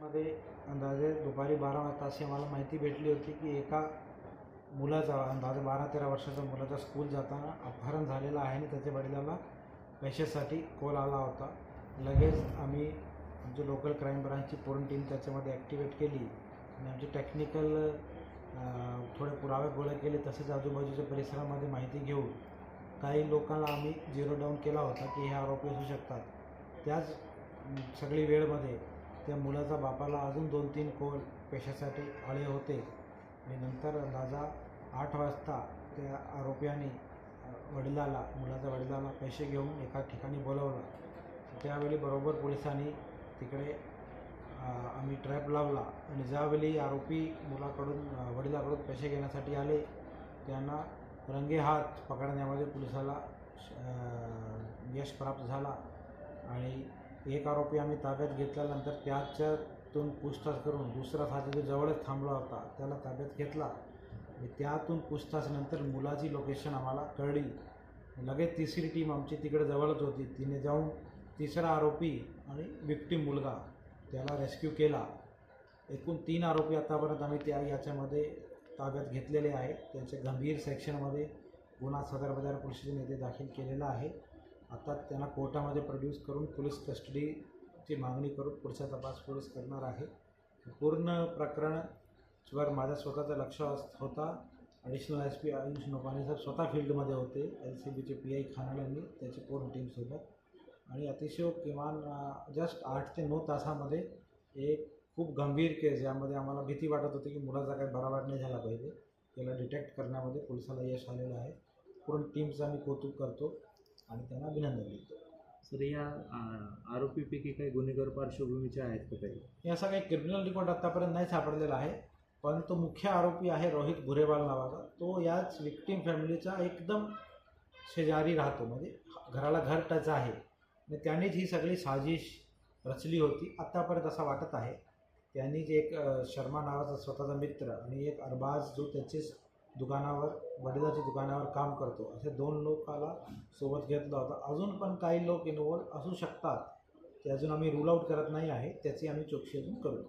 मध्ये अंदाजे दुपारी बारा वाजता अशी आम्हाला माहिती भेटली होती की एका मुलाचा अंदाजे बारा तेरा वर्षाचा मुलाचा स्कूल जाताना अपहरण झालेलं आहे आणि त्याच्या वडिलाला पैशासाठी कॉल आला होता. लगेच आम्ही आमची लोकल क्राईम ब्रांचची पूर्ण टीम त्याच्यामध्ये ॲक्टिवेट केली. आणि आमचे टेक्निकल थोडे पुरावे गोळा केले तसेच आजूबाजूच्या परिसरामध्ये माहिती घेऊन काही लोकांना आम्ही झिरो डाऊन केला होता की हे आरोपी असू शकतात. त्याच सगळी वेळमध्ये त्या मुलाचा बापाला अजून दोन तीन कोल पेशासाठी आले होते. आणि नंतर अंदाजा आठ वाजता त्या आरोपीने वडिलाला मुलाच्या वडिलाला पैसे घेऊन एका ठिकाणी बोलवलं. त्यावेळी बरोबर पोलिसांनी तिकडे आम्ही ट्रॅप लावला. आणि ज्यावेळी आरोपी मुलाकडून वडिलाकडून पैसे घेण्यासाठी आले त्यांना रंगे हात पकडण्यामध्ये पोलिसाला यश प्राप्त झाला. एक आरोपी आम्ही ताब्यात घेतल्यानंतर त्याच्यातून पूछताछ करून दुसरा साथी जवळच थांबला होता. त्याला ताब्यात घेतला. त्यातून पूछताछनंतर मुलाची लोकेशन आम्हाला कळली. लगेच तिसरी टीम आमची तिकडे जवळच होती. तिने जाऊन तिसरा आरोपी आणि विक्टीम मुलगा त्याला रेस्क्यू केला. एकूण तीन आरोपी आतापर्यंत आम्ही त्या याच्यामध्ये ताब्यात घेतलेले आहे. त्यांचे गंभीर सेक्शनमध्ये गुन्हा सदर बाजार पोलीस नेते येथे दाखल केलेला आहे. आता त्यांना कोर्टामध्ये प्रोड्यूस करून पोलीस कस्टडीची मागणी करून पुढचा तपास पोलीस करणार आहे. पूर्ण प्रकरणवर माझ्या स्वतःचं लक्ष अस- होता. ॲडिशनल एस पी आयुष नोपाने साहेब स्वतः फील्डमध्ये होते. एल सी बीचे पी आय खानाल्यांनी त्याची पूर्ण टीमसोबत आणि अतिशय किमान जस्ट आठ ते नऊ तासामध्ये एक खूप गंभीर केस यामध्ये आम्हाला भीती वाटत होती की मुलाचा काही बराबर नाही झाला पाहिजे. त्याला डिटेक्ट करण्यामध्ये पोलिसाला यश आलेलं आहे. पूर्ण टीमचं आम्ही कौतुक करतो. आणि त्यांना अभिनंदन देतो. सर या आरोपीपैकी काही गुन्हेगार पार्श्वभूमीचे आहेत का काही? हे असा काही क्रिमिनल रेकॉर्ड आत्तापर्यंत नाही सापडलेला आहे पण तो मुख्य आरोपी आहे रोहित भुरेवाल नावाचा. तो याच विक्टीम फॅमिलीचा एकदम शेजारी राहतो म्हणजे घराला घर टच आहे. आणि त्यानेच ही सगळी साजिश रचली होती. आत्तापर्यंत असं वाटत आहे त्यांनी जे एक शर्मा नावाचा स्वतःचा मित्र आणि एक अरबाज जो त्याचेच दुकानावर वडिलाच्या दुकानावर काम करतो. असे दोन लोकाला सोबत घेतला होता. अजून पण काही लोक इन्वॉल्व असू शकतात. ते अजून आम्ही रूल आऊट करत नाही आहे. त्याची आम्ही चौकशी अजून करू